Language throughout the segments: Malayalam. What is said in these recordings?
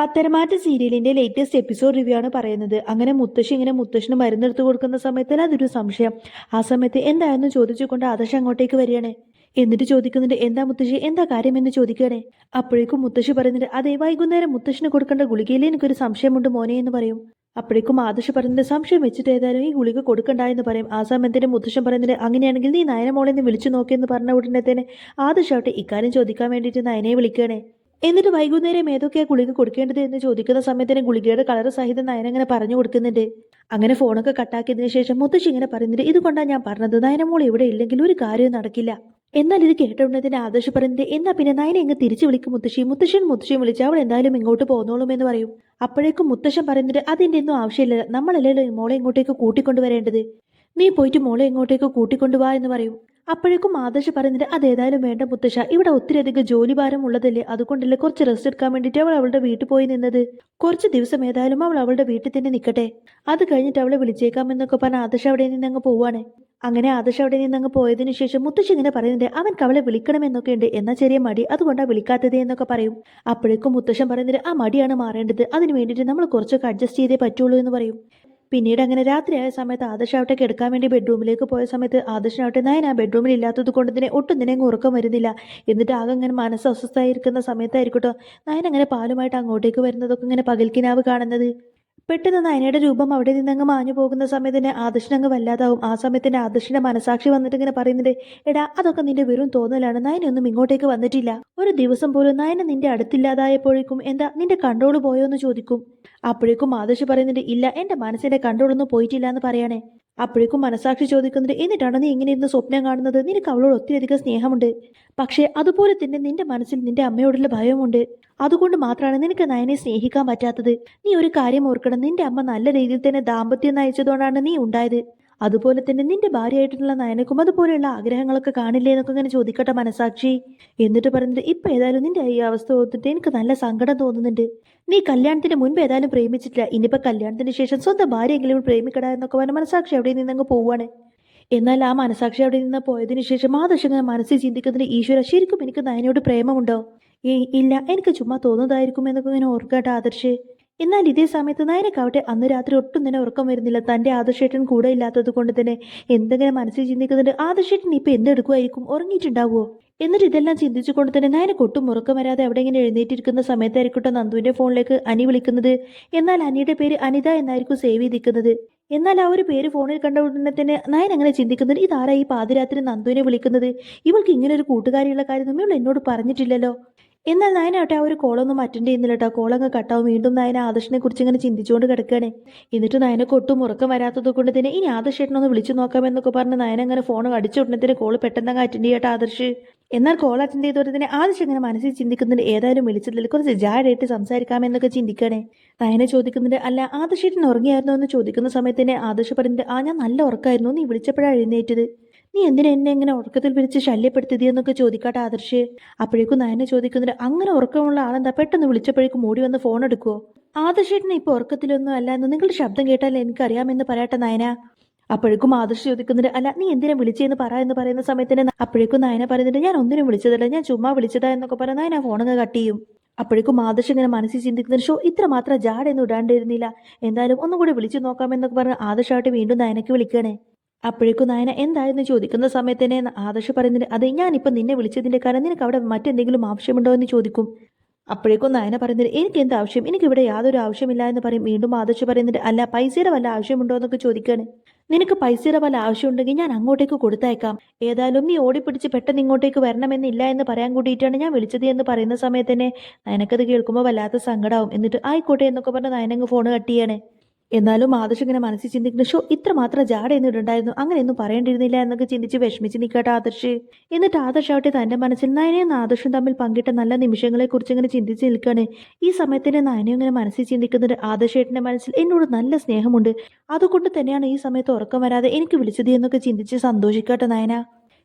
പത്തരമാറ്റ സീരിയലിന്റെ ലേറ്റസ്റ്റ് എപ്പിസോഡ് റിവ്യൂ ആണ് പറയുന്നത്. അങ്ങനെ മുത്തശ്ശി ഇങ്ങനെ മുത്തശ്ശിന് മരുന്നെടുത്ത് കൊടുക്കുന്ന സമയത്തിൽ അതൊരു സംശയം. ആ സമയത്ത് എന്തായെന്ന് ചോദിച്ചുകൊണ്ട് ആദർശ് അങ്ങോട്ടേക്ക് വരികയാണ്. എന്നിട്ട് ചോദിക്കുന്നുണ്ട് എന്താ മുത്തശ്ശി? എന്താ കാര്യം? എന്ന് ചോദിക്കുകയാണ്. അപ്പോഴേക്കും മുത്തശ്ശി പറയുന്നുണ്ട് അതേ വൈകുന്നേരം മുത്തശ്ശിന് കൊടുക്കേണ്ട ഗുളികയിൽ എനിക്കൊരു സംശയമുണ്ട് മോനെ എന്ന് പറയും. അപ്പോഴേക്കും ആദർശ് പറയുന്നത് സംശയം വെച്ചിട്ട് ഏതായാലും ഈ ഗുളിക കൊടുക്കണ്ട എന്ന് പറയും. ആ സമയത്തിന് മുത്തശ്ശൻ പറയുന്നത് അങ്ങനെയാണെങ്കിൽ നീ നയനമോളെ നിന്ന് വിളിച്ചു നോക്കിയെന്ന് പറഞ്ഞ ഉടനെ തന്നെ ആദർശ് ആവട്ടെ ഇക്കാര്യം ചോദിക്കാൻ വേണ്ടിയിട്ട് നയനെ വിളിക്കുകയാണെ. എന്നിട്ട് വൈകുന്നേരം ഏതൊക്കെയാ ഗുളിക കൊടുക്കേണ്ടത് എന്ന് ചോദിക്കുന്ന സമയത്തിന് ഗുളികയുടെ കളർ സഹിതം നയന അങ്ങനെ പറഞ്ഞു കൊടുക്കുന്നുണ്ട്. അങ്ങനെ ഫോണൊക്കെ കട്ടാക്കിയതിനു ശേഷം മുത്തശ്ശി ഇങ്ങനെ പറയുന്നുണ്ട് ഇതുകൊണ്ടാണ് ഞാൻ പറഞ്ഞത് നയനമോൾ ഇവിടെ ഇല്ലെങ്കിൽ ഒരു കാര്യവും നടക്കില്ല. എന്നാൽ ഇത് കേട്ടുണ്ടതിന് ആദർശ് പറയുന്നത് എന്നാ പിന്നെ നയനെ ഇങ്ങ് തിരിച്ചു വിളിക്കും മുത്തശ്ശി മുത്തശ്ശൻ മുത്തശ്ശിയും വിളിച്ച് അവൾ എന്തായാലും ഇങ്ങോട്ട് പോന്നോളും എന്ന് പറയും. അപ്പോഴേക്കും മുത്തശ്ശൻ പറയുന്നുണ്ട് അതിന്റെ ഒന്നും ആവശ്യമില്ല നമ്മളല്ലല്ലോ മോളെ ഇങ്ങോട്ടേക്ക് കൂട്ടിക്കൊണ്ടുവരേണ്ടത്. നീ പോയിട്ട് മോളെ ഇങ്ങോട്ടേക്ക് കൂട്ടിക്കൊണ്ടുവാ എന്ന് പറയും. അപ്പോഴേക്കും ആദർശ് പറയുന്നുണ്ട് അതേതായാലും വേണ്ട മുത്തശ്ശ. ഇവിടെ ഒത്തിരി അധികം ജോലി ഭാരം ഉള്ളതല്ലേ അതുകൊണ്ടല്ലേ കുറച്ച് റെസ്റ്റ് എടുക്കാൻ വേണ്ടിയിട്ട് അവൾ അവളുടെ വീട്ടിൽ പോയി നിന്നത്? കുറച്ച് ദിവസം ഏതായാലും അവൾ അവളുടെ വീട്ടിൽ തന്നെ നിൽക്കട്ടെ. അത് കഴിഞ്ഞിട്ട് അവളെ വിളിച്ചേക്കാമെന്നൊക്കെ പറഞ്ഞ ആദർശ് അവിടെ നിന്ന് അങ്ങ് പോവാണ്. അങ്ങനെ ആദർശ് അവിടെ നിന്ന് അങ്ങ് പോയതിനു ശേഷം മുത്തശ്ശി ഇങ്ങനെ പറയുന്നുണ്ട് അവൻക്ക് അവളെ വിളിക്കണമെന്നൊക്കെ ഉണ്ട്. എന്നാ ചെറിയ മടി. അതുകൊണ്ടാ വിളിക്കാത്തത് എന്നൊക്കെ പറയും. അപ്പോഴേക്കും മുത്തശ്ശൻ പറയുന്നത് ആ മടിയാണ് മാറേണ്ടത്. അതിന് വേണ്ടിയിട്ട് നമ്മൾ കുറച്ചൊക്കെ അഡ്ജസ്റ്റ് ചെയ്തേ പറ്റുള്ളൂ എന്ന് പറയും. പിന്നീട് അങ്ങനെ രാത്രിയായ സമയത്ത് ആദർശാവട്ടെ കിടക്കാൻ വേണ്ടി ബെഡ്റൂമിലേക്ക് പോയ സമയത്ത് ആദർശനാവട്ടെ നയൻ ആ ബെഡ്റൂമിൽ ഇല്ലാത്തത് കൊണ്ട് തന്നെ ഒട്ടും തന്നെ ഉറക്കം വരുന്നില്ല. എന്നിട്ട് ആകെ അങ്ങനെ മനസ്സ് അസ്വസ്ഥമായിരിക്കുന്ന സമയത്തായിരിക്കട്ടോ നയൻ അങ്ങനെ പാലുമായിട്ട് അങ്ങോട്ടേക്ക് വരുന്നതൊക്കെ ഇങ്ങനെ പകൽക്കിനാവ് കാണുന്നത്. പെട്ടെന്ന് നയനയുടെ രൂപം അവിടെ നിന്നങ്ങ് മാഞ്ഞു പോകുന്ന സമയത്തിന് ആദർശൻ അങ്ങ് വല്ലാതാവും. ആ സമയത്തിന് ആദർശന്റെ മനസാക്ഷി വന്നിട്ട് ഇങ്ങനെ പറയുന്നുണ്ട് എടാ അതൊക്കെ നിന്റെ വെറും തോന്നലാണ്. നയനൊന്നും ഇങ്ങോട്ടേക്ക് വന്നിട്ടില്ല. ഒരു ദിവസം പോലും നയന നിന്റെ അടുത്തില്ലാതായപ്പോഴേക്കും എന്താ നിന്റെ കൺട്രോൾ പോയോ എന്ന് ചോദിക്കും. അപ്പോഴേക്കും ആദർശ് പറയുന്നുണ്ട് ഇല്ല എന്റെ മനസ്സിന്റെ കൺട്രോളൊന്നും പോയിട്ടില്ല എന്ന് പറയാനേ അപ്പോഴേക്കും മനസാക്ഷി ചോദിക്കുന്നുണ്ട് എന്നിട്ടാണ് നീ ഇങ്ങനെ ഇരുന്ന് സ്വപ്നം കാണുന്നത്? നിനക്ക് അവളോട് ഒത്തിരിയധികം സ്നേഹമുണ്ട്. പക്ഷേ അതുപോലെ തന്നെ നിന്റെ മനസ്സിൽ നിന്റെ അമ്മയോടുള്ള ഭയമുണ്ട് അതുകൊണ്ട് മാത്രമാണ് നിനക്ക് നയനെ സ്നേഹിക്കാൻ പറ്റാത്തത്. നീ ഒരു കാര്യം ഓർക്കണം. നിന്റെ അമ്മ നല്ല രീതിയിൽ തന്നെ ദാമ്പത്യം നയിച്ചതുകൊണ്ടാണ് നീ ഉണ്ടായത്. അതുപോലെ തന്നെ നിന്റെ ഭാര്യയായിട്ടുള്ള നയനക്കും അതുപോലെയുള്ള ആഗ്രഹങ്ങളൊക്കെ കാണില്ലേ എന്നൊക്കെ ഇങ്ങനെ ചോദിക്കട്ടെ മനസാക്ഷി. എന്നിട്ട് പറഞ്ഞിട്ട് ഇപ്പൊ ഏതായാലും നിന്റെ ഈ അവസ്ഥ ഓർത്തിട്ട് എനിക്ക് നല്ല സങ്കടം തോന്നുന്നുണ്ട്. നീ കല്യാണത്തിന് മുൻപ് ഏതായാലും പ്രേമിച്ചിട്ടില്ല. ഇനിയിപ്പോ കല്യാണത്തിന് ശേഷം സ്വന്തം ഭാര്യയെങ്കിലും പ്രേമിക്കടാ എന്നൊക്കെ പറഞ്ഞ മനസാക്ഷി അവിടെ നിന്നങ്ങ് പോവാണ്. എന്നാൽ ആ മനസാക്ഷി അവിടെ നിന്ന് പോയതിന് ശേഷം ആ ദശങ്ങൾ മനസ്സിൽ ചിന്തിക്കുന്നതിന് ഈശ്വര ശരിക്കും എനിക്ക് നയനോട് പ്രേമമുണ്ടോ? ഇല്ല. എനിക്ക് ചുമ്മാ തോന്നുന്നതായിരിക്കും എന്നൊക്കെ ഇങ്ങനെ ഓർക്കട്ടെ ആദർശ്. എന്നാൽ ഇതേ സമയത്ത് നയനക്കാവട്ടെ അന്ന് രാത്രി ഒട്ടും തന്നെ ഉറക്കം വരുന്നില്ല. തന്റെ ആദർശേട്ടൻ കൂടെ ഇല്ലാത്തത് കൊണ്ട് തന്നെ എന്തെങ്കിലും മനസ്സിൽ ചിന്തിക്കുന്നുണ്ട്? ആദർശേട്ടൻ ഇപ്പം എന്തെടുക്കുമായിരിക്കും ഉറങ്ങിയിട്ടുണ്ടാവുമോ എന്നിട്ട് ഇതെല്ലാം ചിന്തിച്ചുകൊണ്ട് തന്നെ നയനക്ക് ഒട്ടും ഉറക്കം വരാതെ അവിടെ ഇങ്ങനെ എഴുന്നേറ്റിരിക്കുന്ന സമയത്തായിരിക്കട്ടെ നന്ദുവിന്റെ ഫോണിലേക്ക് അനി വിളിക്കുന്നത്. എന്നാൽ അനിയുടെ പേര് അനിത എന്നായിരിക്കും സേവ് ചെയ്തിരിക്കുന്നത്. എന്നാൽ ആ ഒരു പേര് ഫോണിൽ കണ്ട ഉടനെ തന്നെ നയൻ അങ്ങനെ ചിന്തിക്കുന്നത് ഇതാരാ ഈ പാതിരാത്രി നന്ദുവിനെ വിളിക്കുന്നത്? ഇവൾക്ക് ഇങ്ങനെ ഒരു കൂട്ടുകാരിയുള്ള കാര്യം നമ്മൾ എന്നോട് പറഞ്ഞിട്ടില്ലല്ലോ. എന്നാൽ നയനാട്ടെ ആ ഒരു കോളൊന്നും അറ്റൻഡ് ചെയ്യുന്നില്ല കേട്ടോ. കോളങ്ങ് കട്ടാവും വീണ്ടും നയന ആദർശിനെ കുറിച്ച് ഇങ്ങനെ ചിന്തിച്ചുകൊണ്ട് കിടക്കുകയാണ് എന്നിട്ട് നയന ഒട്ടും ഉറക്കം വരാത്തത് കൊണ്ട് തന്നെ ഇനി ആദർശേട്ടനൊന്ന് വിളിച്ചു നോക്കാമെന്നൊക്കെ പറഞ്ഞ് നയന അങ്ങനെ ഫോൺ അടിച്ചു ഉടനെ തന്നെ കോൾ പെട്ടെന്ന് അങ്ങ് അറ്റൻഡ് ചെയ്യട്ടെ ആദർശ്. എന്നാൽ കോൾ അറ്റൻഡ് ചെയ്തോടെ തന്നെ ആദർശ് ഇങ്ങനെ മനസ്സിൽ ചിന്തിക്കുന്നുണ്ട് ഏതായാലും വിളിച്ചതിൽ കുറച്ച് ജാഡായിട്ട് സംസാരിക്കാമെന്നൊക്കെ ചിന്തിക്കണേ. നയന ചോദിക്കുന്നുണ്ട് അല്ല ആദർശേട്ടൻ ഉറങ്ങിയായിരുന്നോ എന്ന് ചോദിക്കുന്ന സമയത്ത് തന്നെ ആദർശ് പറയുന്നുണ്ട് ആ ഞാൻ നല്ല ഉറക്കായിരുന്നു. നീ വിളിച്ചപ്പോഴാണ് എഴുന്നേറ്റത്. നീ എന്തിനാ എന്നെ ഇങ്ങനെ ഉറക്കത്തിൽ വിളിച്ച് ശല്യപ്പെടുത്തിയത്? എന്നൊക്കെ ചോദിക്കാട്ടെ ആദർശ്. അപ്പോഴേക്കും നയനെ ചോദിക്കുന്നുണ്ട് അങ്ങനെ ഉറക്കമുള്ള ആളെന്താ? പെട്ടെന്ന് വിളിച്ചപ്പോഴേക്കും ഓടി വന്ന് ഫോൺ എടുക്കുവോ? ആദർശേട്ടനെ ഇപ്പൊ ഉറക്കത്തിലൊന്നും അല്ല എന്ന് നിങ്ങളുടെ ശബ്ദം കേട്ടാൽ എനിക്കറിയാമെന്ന് പറയട്ടെ നയന. അപ്പോഴേക്കും ആദർശ് ചോദിക്കുന്നുണ്ട് അല്ല നീ എന്തിനാ വിളിച്ചെന്ന് പറ എന്ന് പറയുന്ന സമയത്തിന് അപ്പോഴേക്കും നയന പറയുന്നുണ്ട് ഞാൻ ഒന്നിനും വിളിച്ചതല്ല ഞാൻ ചുമ്മാ വിളിച്ചതാ എന്നൊക്കെ പറഞ്ഞ നയന ഫോണങ്ങ് കട്ട് ചെയ്യും. അപ്പോഴേക്കും ആദർശ് ഇങ്ങനെ മനസ്സിൽ ചിന്തിക്കുന്ന ഷോ ഇത്ര മാത്രം ജാടയൊന്നും ഇടാണ്ടിരുന്നില്ല. എന്തായാലും ഒന്നും കൂടി വിളിച്ചു നോക്കാമെന്നൊക്കെ പറഞ്ഞ് ആദർശമായിട്ട് വീണ്ടും നയനക്ക് വിളിക്കണേ അപ്പോഴേക്കും നായന എന്തായെന്ന് ചോദിക്കുന്ന സമയത്ത് തന്നെ ആദർശ് പറയുന്നുണ്ട് അതെ ഞാനിപ്പോൾ നിന്നെ വിളിച്ചതിന്റെ കാരണം നിനക്ക് അവിടെ മറ്റെന്തെങ്കിലും ആവശ്യമുണ്ടോ എന്ന് ചോദിക്കും. അപ്പോഴേക്കും നായന പറയുന്നത് എനിക്ക് എന്ത് ആവശ്യം? എനിക്ക് ഇവിടെ യാതൊരു ആവശ്യമില്ല എന്ന് പറയും. വീണ്ടും ആദർശ് പറയുന്നുണ്ട് അല്ല പൈസയുടെ വല്ല ആവശ്യമുണ്ടോ എന്നൊക്കെ ചോദിക്കാണ്. നിനക്ക് പൈസയുടെ വല്ല ആവശ്യമുണ്ടെങ്കിൽ ഞാൻ അങ്ങോട്ടേക്ക് കൊടുത്തയക്കാം. ഏതായാലും നീ ഓടിപ്പിടിച്ച് പെട്ടെന്ന് ഇങ്ങോട്ടേക്ക് വരണമെന്നില്ല എന്ന് പറയാൻ കൂടിയിട്ടാണ് ഞാൻ വിളിച്ചത് എന്ന് പറയുന്ന സമയത്ത് തന്നെ നയനക്കത് കേൾക്കുമ്പോൾ വല്ലാത്ത സങ്കടമാവും എന്നിട്ട് ആയിക്കോട്ടെ എന്നൊക്കെ പറഞ്ഞ് നയനങ്ങ് ഫോൺ കട്ട് ചെയ്യാണ്. എന്നാലും ആദർശ് ഇങ്ങനെ മനസ്സിൽ ചിന്തിക്കുന്ന ഷോ ഇത്ര മാത്രം ജാട എന്നിട്ടുണ്ടായിരുന്നു അങ്ങനെയൊന്നും പറയേണ്ടിയിരുന്നില്ല എന്നൊക്കെ ചിന്തിച്ച് വിഷമിച്ച് നിൽക്കട്ടെ ആദർശ്. എന്നിട്ട് ആദർശ് ആവട്ടെ തന്റെ മനസ്സിൽ നയനയും ആദർശും തമ്മിൽ പങ്കിട്ട നല്ല നിമിഷങ്ങളെ കുറിച്ച് ഇങ്ങനെ ചിന്തിച്ച് നിൽക്കുകയാണ്. ഈ സമയത്തിന്റെ നയനയും ഇങ്ങനെ മനസ്സിൽ ചിന്തിക്കുന്നത് ആദർശേട്ടന്റെ മനസ്സിൽ എന്നോട് നല്ല സ്നേഹമുണ്ട്. അതുകൊണ്ട് തന്നെയാണ് ഈ സമയത്ത് ഉറക്കം വരാതെ എനിക്ക് വിളിച്ചത് എന്നൊക്കെ ചിന്തിച്ച് സന്തോഷിക്കട്ടെ നയന.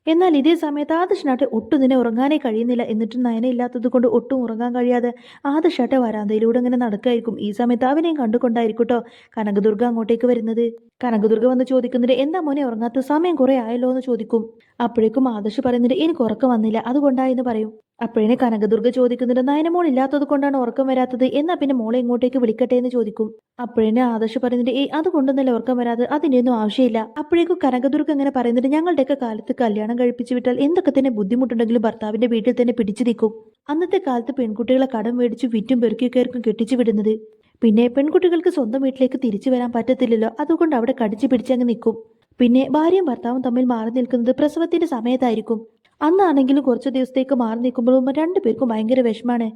എന്നാൽ ഇതേ സമയത്ത് ആദർശനാട്ടെ ഒട്ടും തന്നെ ഉറങ്ങാനേ കഴിയുന്നില്ല. എന്നിട്ടും നയന ഇല്ലാത്തത് കൊണ്ട് ഒട്ടും ഉറങ്ങാൻ കഴിയാതെ ആദർശാട്ടെ വരാന്തയിലൂടെ ഇങ്ങനെ നടക്കായിരിക്കും. ഈ സമയത്ത് അവനെയും കണ്ടുകൊണ്ടായിരിക്കട്ടോ കനകദുർഗ അങ്ങോട്ടേക്ക് വരുന്നത്. കനകദുർഗ വന്ന് ചോദിക്കുന്നത് എന്താ മോനെ ഉറങ്ങാത്ത? സമയം കുറെ ആയല്ലോ എന്ന് ചോദിക്കും. അപ്പോഴേക്കും ആദർശ് പറയുന്നുണ്ട് എനിക്ക് ഉറക്കം വന്നില്ല. അതുകൊണ്ടായെന്ന് പറയും. അപ്പോഴേ കനകദുർഗ ചോദിക്കുന്നുണ്ട് നയനമോൾ ഇല്ലാത്തത് കൊണ്ടാണ് ഉറക്കം വരാത്തത്? എന്നാ പിന്നെ മോളെ ഇങ്ങോട്ടേക്ക് വിളിക്കട്ടെ എന്ന് ചോദിക്കും. അപ്പോഴേ ആദർശ് പറയുന്നുണ്ട് അത് അതുകൊണ്ടൊന്നല്ല ഉറക്കം വരാതെ അതിന്റെയൊന്നും ആവശ്യമില്ല. അപ്പോഴേക്കും കനകദുർഗ അങ്ങനെ പറയുന്നുണ്ട് ഞങ്ങളുടെയൊക്കെ കാലത്ത് കല്യാണം കഴിപ്പിച്ച് വിട്ടാൽ എന്തൊക്കെ തന്നെ ബുദ്ധിമുട്ടുണ്ടെങ്കിലും ഭർത്താവിന്റെ വീട്ടിൽ തന്നെ പിടിച്ചു നിൽക്കും. അന്നത്തെ കാലത്ത് പെൺകുട്ടികളെ കടം മേടിച്ചു വിറ്റും പെറുക്കിയൊക്കെ ആയിരിക്കും കെട്ടിച്ചു വിടുന്നത്. പിന്നെ പെൺകുട്ടികൾക്ക് സ്വന്തം വീട്ടിലേക്ക് തിരിച്ചു വരാൻ പറ്റത്തില്ലല്ലോ അതുകൊണ്ട് അവിടെ കടിച്ചു പിടിച്ചങ്ങ് നിൽക്കും. പിന്നെ ഭാര്യയും ഭർത്താവും തമ്മിൽ മാറി നിൽക്കുന്നത് പ്രസവത്തിന്റെ സമയത്തായിരിക്കും. അന്നാണെങ്കിലും കുറച്ച് ദിവസത്തേക്ക് മാറി നിൽക്കുമ്പോഴും രണ്ടുപേർക്കും ഭയങ്കര വിഷമാണ്.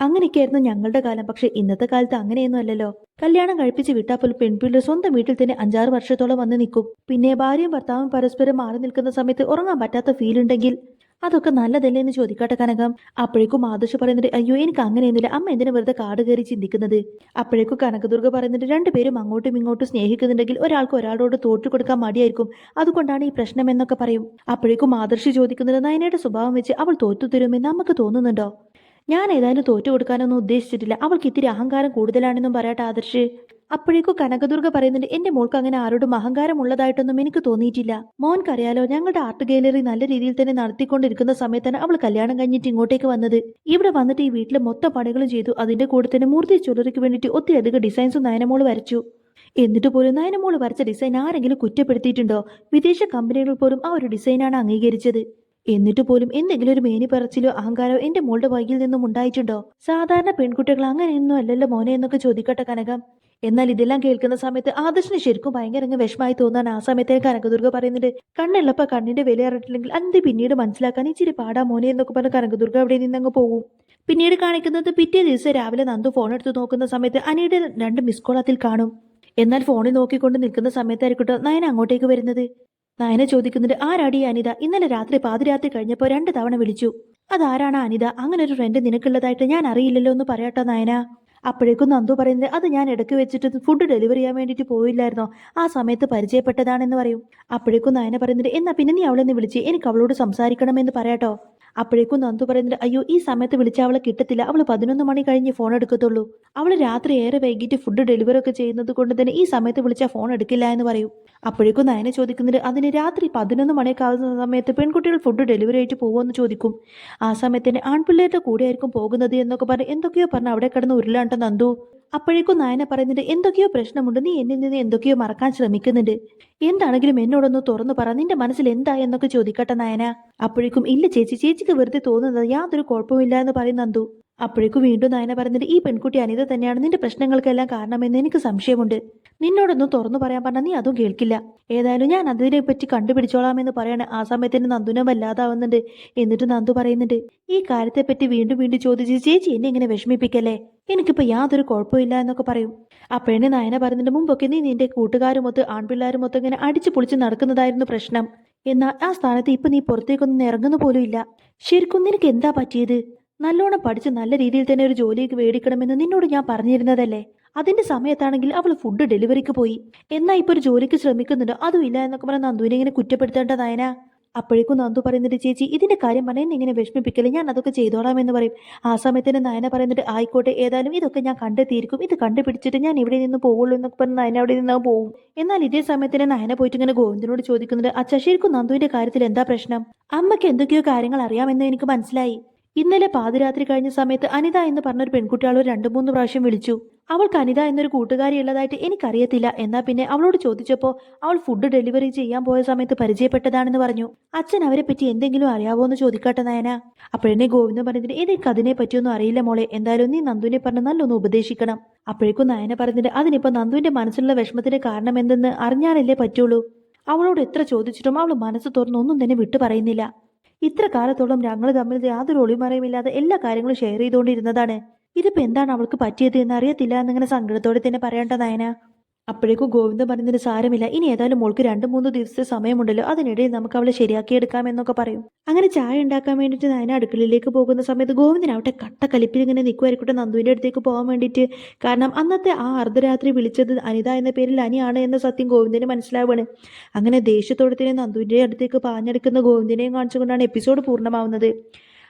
അങ്ങനെയൊക്കെയായിരുന്നു ഞങ്ങളുടെ കാലം. പക്ഷെ ഇന്നത്തെ കാലത്ത് അങ്ങനെയൊന്നും അല്ലല്ലോ. കല്യാണം കഴിപ്പിച്ച് വിട്ടാൽ പോലും പെൺപിള്ളേർ സ്വന്തം വീട്ടിൽ തന്നെ അഞ്ചാറ് വർഷത്തോളം വന്ന് നിൽക്കും. പിന്നെ ഭാര്യയും ഭർത്താവും പരസ്പരം മാറി നിൽക്കുന്ന സമയത്ത് ഉറങ്ങാൻ പറ്റാത്ത ഫീൽ ഉണ്ടെങ്കിൽ അതൊക്കെ നല്ലതല്ലേ എന്ന് ചോദിക്കട്ടെ കനകം. അപ്പോഴേക്കും ആദർശ് പറയുന്നുണ്ട് അയ്യോ എനിക്ക് അങ്ങനെയൊന്നുമില്ല. അമ്മ എന്തിനു വെറുതെ കാട് കയറി ചിന്തിക്കുന്നത്? അപ്പോഴേക്കും കനകദുർഗ പറയുന്നുണ്ട് രണ്ടുപേരും അങ്ങോട്ടും ഇങ്ങോട്ടും സ്നേഹിക്കുന്നുണ്ടെങ്കിൽ ഒരാൾക്ക് ഒരാളോട് തോറ്റു കൊടുക്കാൻ മടിയായിരിക്കും. അതുകൊണ്ടാണ് ഈ പ്രശ്നം എന്നൊക്കെ പറയും. അപ്പോഴേക്കും മാതൃഷി ചോദിക്കുന്നത് നയനയുടെ സ്വഭാവം വെച്ച് അവൾ തോറ്റു തരുമെന്ന് നമുക്ക് തോന്നുന്നുണ്ടോ? ഞാൻ ഏതായാലും തോറ്റു കൊടുക്കാനൊന്നും ഉദ്ദേശിച്ചിട്ടില്ല. അവൾക്ക് ഇത്തിരി അഹങ്കാരം കൂടുതലാണെന്നും പറയട്ടെ ആദർശ്. അപ്പോഴേക്കും കനകദുർഗ പറയുന്നുണ്ട് എന്റെ മോൾക്ക് അങ്ങനെ ആരോടും അഹങ്കാരം ഉള്ളതായിട്ടൊന്നും എനിക്ക് തോന്നിയിട്ടില്ല. മോൻക്കറിയാലോ ഞങ്ങളുടെ ആർട്ട് ഗാലറി നല്ല രീതിയിൽ തന്നെ നടത്തിക്കൊണ്ടിരിക്കുന്ന സമയത്താണ് അവൾ കല്യാണം കഴിഞ്ഞിട്ട് ഇങ്ങോട്ടേക്ക് വന്നത്. ഇവിടെ വന്നിട്ട് ഈ വീട്ടിലെ മൊത്തം പണികളും ചെയ്തു. അതിന്റെ കൂടെ തന്നെ മൂർത്തി ചുലറിക്ക് വേണ്ടിയിട്ട് ഒത്തിരിയധികം ഡിസൈൻസും നയനമോൾ വരച്ചു. എന്നിട്ട് പോലും നയനമോൾ വരച്ച ഡിസൈൻ ആരെങ്കിലും കുറ്റപ്പെടുത്തിയിട്ടുണ്ടോ? വിദേശ കമ്പനികൾ പോലും ആ ഒരു ഡിസൈനാണ് അംഗീകരിച്ചത്. എന്നിട്ട് പോലും എന്തെങ്കിലും ഒരു മേനി പറച്ചിലോ അഹങ്കാരോ എന്റെ മോളുടെ വൈകിൽ നിന്നും ഉണ്ടായിട്ടുണ്ടോ? സാധാരണ പെൺകുട്ടികൾ അങ്ങനെയൊന്നും അല്ലല്ലോ മോനെ എന്നൊക്കെ ചോദിക്കട്ടെ കനകം. എന്നാൽ ഇതെല്ലാം കേൾക്കുന്ന സമയത്ത് ആദർശിന് ശരിക്കും ഭയങ്കര അങ്ങ് വിഷമായി തോന്നാൻ ആ സമയത്ത് കനകദുർഗ പറയുന്നുണ്ട് കണ്ണുള്ളപ്പോ കണ്ണിന്റെ വില അറിയിട്ടില്ലെങ്കിൽ അത് പിന്നീട് മനസ്സിലാക്കാൻ? ഇച്ചിരി പാടാ മോനെ എന്നൊക്കെ പറഞ്ഞ് കനകദുർഗ അവിടെ നിന്നങ്ങ് പോകും. പിന്നീട് കാണിക്കുന്നത് പിറ്റേ ദിവസം രാവിലെ നന്ദു ഫോൺ എടുത്ത് നോക്കുന്ന സമയത്ത് അനിയുടെ രണ്ട് മിസ് കോൾ അതിൽ കാണും. എന്നാൽ ഫോണിൽ നോക്കിക്കൊണ്ട് നിൽക്കുന്ന സമയത്തായിരിക്കട്ടെ നയന അങ്ങോട്ടേക്ക് വരുന്നത്. നയന ചോദിക്കുന്നുണ്ട് ആരാടി അനിത? ഇന്നലെ രാത്രി പാതിരാത്രി കഴിഞ്ഞപ്പോൾ രണ്ട് തവണ വിളിച്ചു. അതാരാണ് അനിത? അങ്ങനെ ഒരു ഫ്രണ്ട് നിനക്കുള്ളതായിട്ട് ഞാൻ അറിയില്ലല്ലോ എന്ന് പറയാട്ടോ നയന. അപ്പോഴേക്കും നന്ദു പറയുന്നത് അത് ഞാൻ ഇടയ്ക്ക് വെച്ചിട്ട് ഫുഡ് ഡെലിവറി ചെയ്യാൻ വേണ്ടിയിട്ട് പോയില്ലായിരുന്നോ? ആ സമയത്ത് പരിചയപ്പെട്ടതാണെന്ന് പറയും. അപ്പോഴേക്കും നയന പറയുന്നത് എന്നാ പിന്നെ നീ അവളെന്ന് വിളിച്ച് എനിക്ക് അവളോട് സംസാരിക്കണമെന്ന് പറയാട്ടോ. അപ്പോഴേക്കും നന്ദു പറയുന്നത് അയ്യോ ഈ സമയത്ത് വിളിച്ച അവളെ കിട്ടത്തില്ല. അവൾ പതിനൊന്ന് മണി കഴിഞ്ഞ് ഫോൺ എടുക്കത്തുള്ളൂ. അവൾ രാത്രി ഏറെ വൈകിട്ട് ഫുഡ് ഡെലിവറി ഒക്കെ ചെയ്യുന്നത് കൊണ്ട് തന്നെ ഈ സമയത്ത് വിളിച്ചാൽ ഫോൺ എടുക്കില്ല എന്ന് പറയും. അപ്പോഴേക്കും നയനെ ചോദിക്കുന്നുണ്ട് അതിന് രാത്രി പതിനൊന്ന് മണിയൊക്കെ ആവുന്ന സമയത്ത് പെൺകുട്ടികൾ ഫുഡ് ഡെലിവറി ആയിട്ട് പോകുമെന്ന് ചോദിക്കും. ആ സമയത്ത് തന്നെ ആൺപിള്ളേരുടെ കൂടെയായിരിക്കും പോകുന്നത് എന്നൊക്കെ പറഞ്ഞ് എന്തൊക്കെയോ പറഞ്ഞ് അവിടെ കിടന്ന് ഉരുളാണ്ടോ നന്ദു. അപ്പോഴേക്കും നായന പറയുന്നുണ്ട് എന്തൊക്കെയോ പ്രശ്നമുണ്ട്. നീ എന്നിൽ നിന്ന് എന്തൊക്കെയോ മറക്കാൻ ശ്രമിക്കുന്നുണ്ട്. എന്താണെങ്കിലും എന്നോടൊന്ന് തുറന്നു പറ. നിന്റെ മനസ്സിൽ എന്താ എന്നൊക്കെ ചോദിക്കട്ടെ നായന. അപ്പോഴേക്കും ഇല്ല ചേച്ചി ചേച്ചിക്ക് വെറുതെ തോന്നുന്നത് യാതൊരു കുഴപ്പമില്ല എന്ന് പറയും നന്ദു. അപ്പോഴേക്കും വീണ്ടും നായന പറയുന്നുണ്ട് ഈ പെൺകുട്ടി അനിത തന്നെയാണ്. നിന്റെ പ്രശ്നങ്ങൾക്കെല്ലാം കാരണമെന്ന് എനിക്ക് സംശയമുണ്ട്. നിന്നോടൊന്നും തുറന്നു പറയാൻ പറഞ്ഞാൽ നീ അതും കേൾക്കില്ല. ഏതായാലും ഞാൻ അതിനെ പറ്റി കണ്ടുപിടിച്ചോളാമെന്ന് പറയാണ്. ആ സമയത്തിന് നന്ദുനെ വല്ലാതാവുന്നുണ്ട്. എന്നിട്ട് നന്ദു പറയുന്നുണ്ട് ഈ കാര്യത്തെപ്പറ്റി വീണ്ടും വീണ്ടും ചോദിച്ച് ചേച്ചി എന്നെ ഇങ്ങനെ വിഷമിപ്പിക്കല്ലേ? എനിക്കിപ്പോ യാതൊരു കുഴപ്പമില്ല എന്നൊക്കെ പറയും. ആ പെണ്ണ് നയന പറയുന്നതിന് മുമ്പൊക്കെ നീ നിന്റെ കൂട്ടുകാരുമൊത്ത് ആൺപിള്ളേരുമൊത്ത് ഇങ്ങനെ അടിച്ചു പൊളിച്ച് നടക്കുന്നതായിരുന്നു പ്രശ്നം. എന്നാൽ ആ സ്ഥാനത്ത് ഇപ്പം നീ പുറത്തേക്കൊന്നും ഇറങ്ങുന്ന പോലും ഇല്ല. ശരിക്കും നിനക്ക് എന്താ പറ്റിയത്? നല്ലോണം പഠിച്ച് നല്ല രീതിയിൽ തന്നെ ഒരു ജോലിക്ക് മേടിക്കണമെന്ന് നിന്നോട് ഞാൻ പറഞ്ഞിരുന്നതല്ലേ? അതിന്റെ സമയത്താണെങ്കിൽ അവൾ ഫുഡ് ഡെലിവറിക്ക് പോയി. എന്നാ ഇപ്പൊ ഒരു ജോലിക്ക് ശ്രമിക്കുന്നുണ്ട്? അതും ഇല്ല എന്നൊക്കെ പറഞ്ഞ നന്ദുവിനെ ഇങ്ങനെ കുറ്റപ്പെടുത്തേണ്ട നയന. അപ്പോഴേക്കും നന്ദു പറയുന്നുണ്ട് ചേച്ചി ഇതിന്റെ കാര്യം പറയുന്നത് ഇങ്ങനെ വിഷമിപ്പിക്കില്ല? ഞാൻ അതൊക്കെ ചെയ്തോളാം എന്ന് പറയും. ആ സമയത്തിന് നയന പറയുന്നുണ്ട് ആയിക്കോട്ടെ ഏതായാലും ഇതൊക്കെ ഞാൻ കണ്ടെത്തിയിരിക്കും. ഇത് കണ്ടുപിടിച്ചിട്ട് ഞാൻ ഇവിടെ നിന്ന് പോകുള്ളൂ എന്നൊക്കെ പറഞ്ഞ് നയന അവിടെ നിന്ന് പോകും എന്നാൽ ഇതേ സമയത്തിന് നയന പോയിട്ട് ഇങ്ങനെ ഗോവിന്ദനോട് ചോദിക്കുന്നുണ്ട് അച്ഛാ ശരിക്കും നന്ദുവിന്റെ കാര്യത്തിൽ എന്താ പ്രശ്നം? അമ്മയ്ക്ക് എന്തൊക്കെയോ കാര്യങ്ങൾ അറിയാമെന്ന് എനിക്ക് മനസ്സിലായി. ഇന്നലെ പാതിരാത്രി കഴിഞ്ഞ സമയത്ത് അനിത എന്ന് പറഞ്ഞൊരു പെൺകുട്ടി അവൾ രണ്ടു മൂന്ന് പ്രാവശ്യം വിളിച്ചു. അവൾക്ക് അനിത എന്നൊരു കൂട്ടുകാരി ഉള്ളതായിട്ട് എനിക്കറിയത്തില്ല. എന്നാ പിന്നെ അവളോട് ചോദിച്ചപ്പോൾ അവൾ ഫുഡ് ഡെലിവറി ചെയ്യാൻ പോയ സമയത്ത് പരിചയപ്പെട്ടതാണെന്ന് പറഞ്ഞു. അച്ഛൻ അവരെ പറ്റി എന്തെങ്കിലും അറിയാവോ എന്ന് ചോദിക്കട്ടെ നയന. അപ്പോഴെന്നെ ഗോവിന്ദൻ പറഞ്ഞിട്ട് എനിക്ക് അതിനെ പറ്റിയൊന്നും അറിയില്ല മോളെ. എന്തായാലും നീ നന്ദുവിനെ പറഞ്ഞ് നല്ലൊന്ന് ഉപദേശിക്കണം. അപ്പോഴേക്കും നയന പറഞ്ഞിട്ട് അതിനിപ്പോ നന്ദുവിന്റെ മനസ്സിലുള്ള വിഷമത്തിന്റെ കാരണം എന്തെന്ന് അറിഞ്ഞാലല്ലേ പറ്റുള്ളൂ. അവളോട് എത്ര ചോദിച്ചിട്ടും അവൾ മനസ്സ് തുറന്ന് ഒന്നും തന്നെ വിട്ടു പറയുന്നില്ല. ഇത്ര കാലത്തോളം ഞങ്ങൾ തമ്മിൽ യാതൊരു ഒളിമറയുമില്ലാതെ എല്ലാ കാര്യങ്ങളും ഷെയർ ചെയ്തുകൊണ്ടിരുന്നതാണ്. ഇതിപ്പോ എന്താണ് അവൾക്ക് പറ്റിയത് എന്ന് അറിയത്തില്ല എന്നിങ്ങനെ സങ്കടത്തോടെ തന്നെ പറയണ്ട നയന. അപ്പോഴേക്കും ഗോവിന്ദൻ പറഞ്ഞതിന് സാരമില്ല. ഇനി ഏതായാലും മോൾക്ക് രണ്ട് മൂന്ന് ദിവസത്തെ സമയമുണ്ടല്ലോ. അതിനിടയിൽ നമുക്ക് അവളെ ശരിയാക്കിയെടുക്കാം എന്നൊക്കെ പറയും. അങ്ങനെ ചായ ഉണ്ടാക്കാൻ വേണ്ടിയിട്ട് നയന അടുക്കളയിലേക്ക് പോകുന്ന സമയത്ത് ഗോവിന്ദൻ അവിടെ കട്ടക്കലിപ്പിൽ ഇങ്ങനെ നിൽക്കുമായിരിക്കട്ടെ നന്ദുവിന്റെ അടുത്തേക്ക് പോകാൻ വേണ്ടിയിട്ട്. കാരണം അന്നത്തെ ആ അർദ്ധരാത്രി വിളിച്ചത് അനിത എന്ന പേരിൽ അനിയാണ് എന്ന സത്യം ഗോവിന്ദന് മനസ്സിലാവുകയാണ് അങ്ങനെ ദേഷ്യത്തോടെ തന്നെ നന്ദുവിന്റെ അടുത്തേക്ക് പാഞ്ഞെടുക്കുന്ന ഗോവിന്ദനെയും കാണിച്ചുകൊണ്ടാണ് എപ്പിസോഡ് പൂർണമാവുന്നത്.